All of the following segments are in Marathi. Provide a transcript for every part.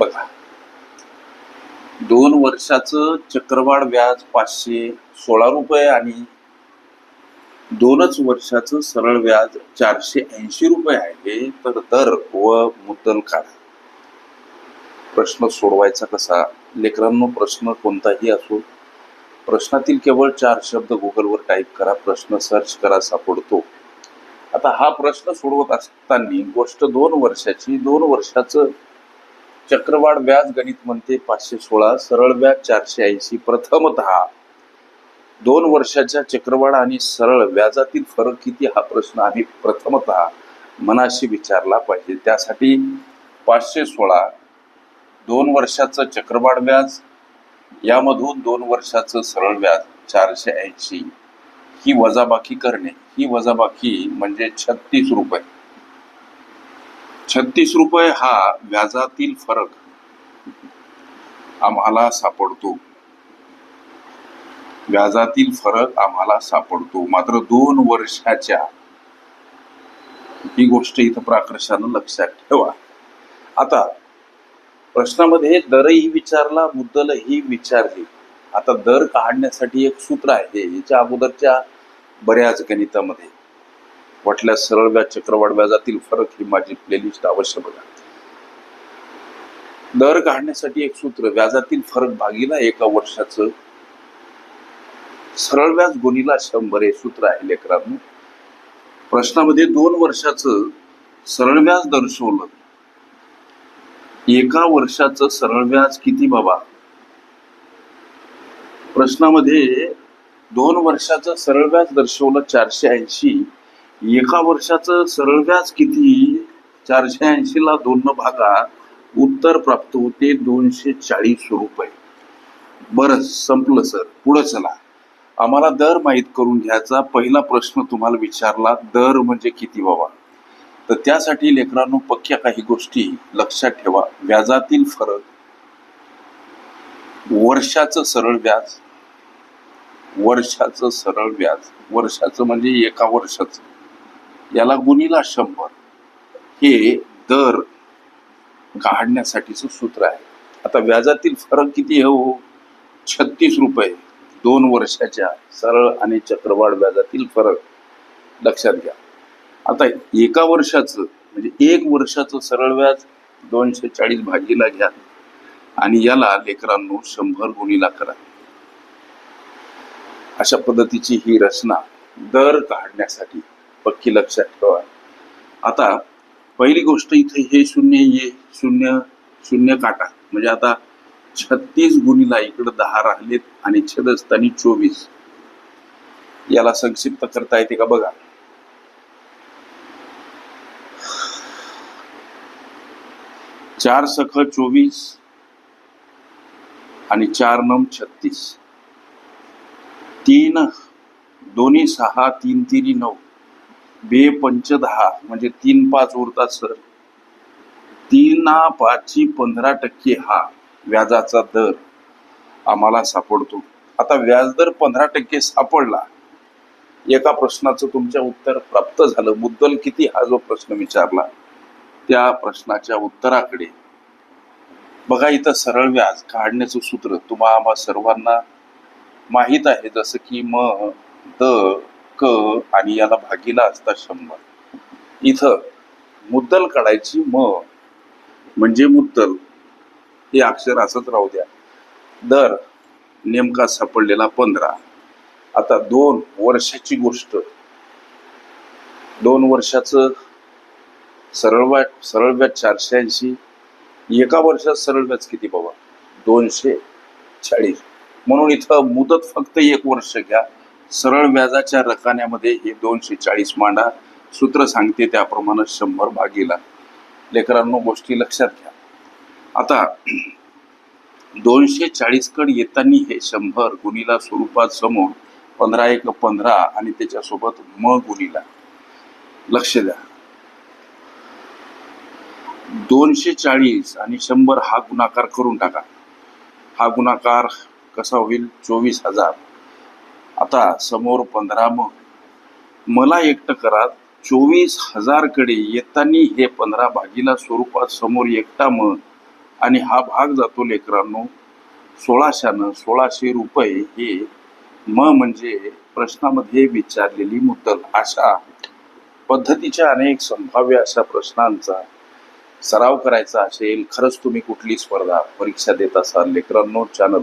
बघा. दोन वर्षाचं चक्रवाढ व्याज पाचशे सोळा रुपये आणि दोनच वर्षाचं सरळ व्याज चारशे ऐंशी रुपये आहे. तर दर व मुद्दल काढा. प्रश्न सोडवायचा कसा? लेकरांनो प्रश्न कोणताही असो प्रश्नातील केवळ चार शब्द गुगलवर टाईप करा प्रश्न सर्च करा सापडतो. आता हा प्रश्न सोडवत असताना गोष्ट दोन वर्षाची दोन वर्षाचं चक्रवाढ व्याज गणित म्हणते पाचशे सोळा सरळ व्याज चारशे ऐंशी प्रथमतः. दोन वर्षाच्या चक्रवाढ आणि सरळ व्याजातील फरक किती हा प्रश्न आम्ही प्रथमतः मनाशी विचारला पाहिजे. त्यासाठी पाचशे सोळा दोन वर्षाचं चक्रवाढ व्याज यामधून दोन वर्षाचं सरळ व्याज चारशे ऐंशी. ही वजाबाकी करणे. ही वजाबाकी म्हणजे छत्तीस रुपये. छत्तीस रुपये हा व्याजातील फरक आम्हाला सापडतो. व्याजातील फरक आम्हाला सापडतो. मात्र दोन वर्षाच्या ही गोष्ट इथं प्राकर्षानं लक्षात ठेवा. आता प्रश्नामध्ये दरही विचारला मुद्दलही विचारली. आता दर काढण्यासाठी एक सूत्र आहे याच्या अगोदरच्या बऱ्याच गणितामध्ये. वाटल्यास सरळ व्याज चक्रवाढ व्याजातील फरक ही माझी प्लेलिस्ट अवश्य बघा. दर काढण्यासाठी एक सूत्र व्याजातील फरक भागीला एका वर्षाचं. सरळ व्याज गुणीला शंभर हे सूत्र आहे लेकरांनो. प्रश्नामध्ये दोन वर्षाचं सरळ व्याज दर्शवलं. एका वर्षाचं सरळ व्याज किती बाबा? प्रश्नामध्ये दोन वर्षाचं सरळ व्याज दर्शवलं चारशे ऐंशी. एका वर्षाचं सरळ व्याज किती? चारशे ऐंशी ला दोन भागा. उत्तर प्राप्त होते दोनशे चाळीस रुपये. बरं संपलं सर. पुढे चला. आम्हाला दर माहीत करून घ्यायचा. पहिला प्रश्न तुम्हाला विचारला दर म्हणजे किती बाबा? तर त्यासाठी लेकरांनो पक्क्या काही गोष्टी लक्षात ठेवा. व्याजातील फरक वर्षाचं सरळ व्याज वर्षाचं सरळ व्याज. वर्षाचं म्हणजे एका वर्षाचं. याला गुणीला शंभर. हे दर काढण्यासाठीचं सूत्र आहे. आता व्याजातील फरक किती हो? छत्तीस रुपये. दोन वर्षाच्या सरळ आणि चक्रवाढ व्याजातील फरक. लक्षात घ्या. आता एका वर्षाचं म्हणजे एक वर्षाचं सरळ व्याज दोनशे चाळीस भागीला घ्या आणि याला लेकरांनो शंभर गुणीला करा. अशा पद्धतीची ही रचना दर काढण्यासाठी पक्की लक्षात ठेवा. आता पहिली गोष्ट इथे हे शून्य ये शून्य शून्य काटा. म्हणजे आता छत्तीस गुणीला इकडं दहा राहिलेत आणि छेदस्थानी चोवीस. याला संक्षिप्त करता येते का बघा. चार सख चोवीस आणि चार नम छत्तीस. तीन दोन्ही सहा तीन तिन्ही नऊ. बे पंच दहा म्हणजे तीन पाच उरतात सर. तीन पाचची पंधरा टक्के हा व्याजाचा दर आम्हाला सापडतो. आता व्याजदर पंधरा टक्के सापडला. एका प्रश्नाचं तुमच्या उत्तर प्राप्त झालं. मुद्दल किती? हा जो प्रश्न विचारला त्या प्रश्नाच्या उत्तराकडे. बघा इथं सरळ व्याज काढण्याचं सूत्र तुम्हा आम्हा सर्वांना माहीत आहे. जसं की म द क आणि याला भागीला असता शंभर. इथं मुद्दल काढायची म म्हणजे मुद्दल. हे अक्षर असंच राहू द्या. दर नेमका सापडलेला पंधरा. आता दोन वर्षाची गोष्ट. दोन वर्षाचं सरळ व्याज सरळ व्याज चारशे ऐंशी. एका वर्षात सरळ व्याज किती बाबा? दोनशे चाळीस. म्हणून इथं मुदत फक्त एक वर्ष घ्या. सरळ व्याजाच्या रकान्यामध्ये हे दोनशे चाळीस मांडा सूत्र सांगते त्याप्रमाणे शंभर भागीला. लेकरांनो गोष्टी लक्षात घ्या. आता दोनशे चाळीस कड येताना हे शंभर गुणीला स्वरूपात समोर पंधरा एक पंधरा आणि त्याच्यासोबत म गुणीला. लक्ष द्या. दोनशे चाळीस आणि शंभर हा गुणाकार करून टाका. हा गुणाकार कसा होईल? चोवीस हजार. आता समोर पंधरा मग. मला एकटं करा चोवीस हजारकडे येताना हे पंधरा भागीला स्वरूपात समोर एकटा मग. आणि हा भाग जातो लेकरांनो सोळाशानं सोळाशे रुपये हे म म्हणजे प्रश्नामध्ये विचारलेली मुद्दल अशा पद्धतीच्या अनेक संभाव्य अशा प्रश्नांचा सराव करायचा असेल खरंच तुम्ही कुठली स्पर्धा परीक्षा देत असाल लेकरांनो चॅनल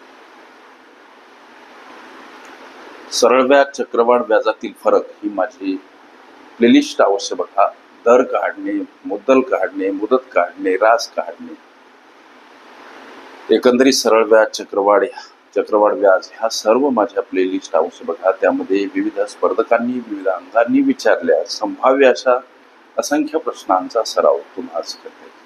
सरळ व्याज चक्रवाढ व्याजातील फरक ही माझी प्लेलिस्ट अवश्य बघा. दर काढणे मुद्दल काढणे मुदत काढणे रास काढणे. एकंदरीत सरळ व्याज चक्रवाढ चक्रवाढ व्याज ह्या सर्व माझ्या प्लेलिस्ट अवश्य बघा. त्यामध्ये विविध स्पर्धकांनी विविध अंगांनी विचारल्या संभाव्य अशा असंख्य प्रश्नांचा सराव तुम्हाला करते.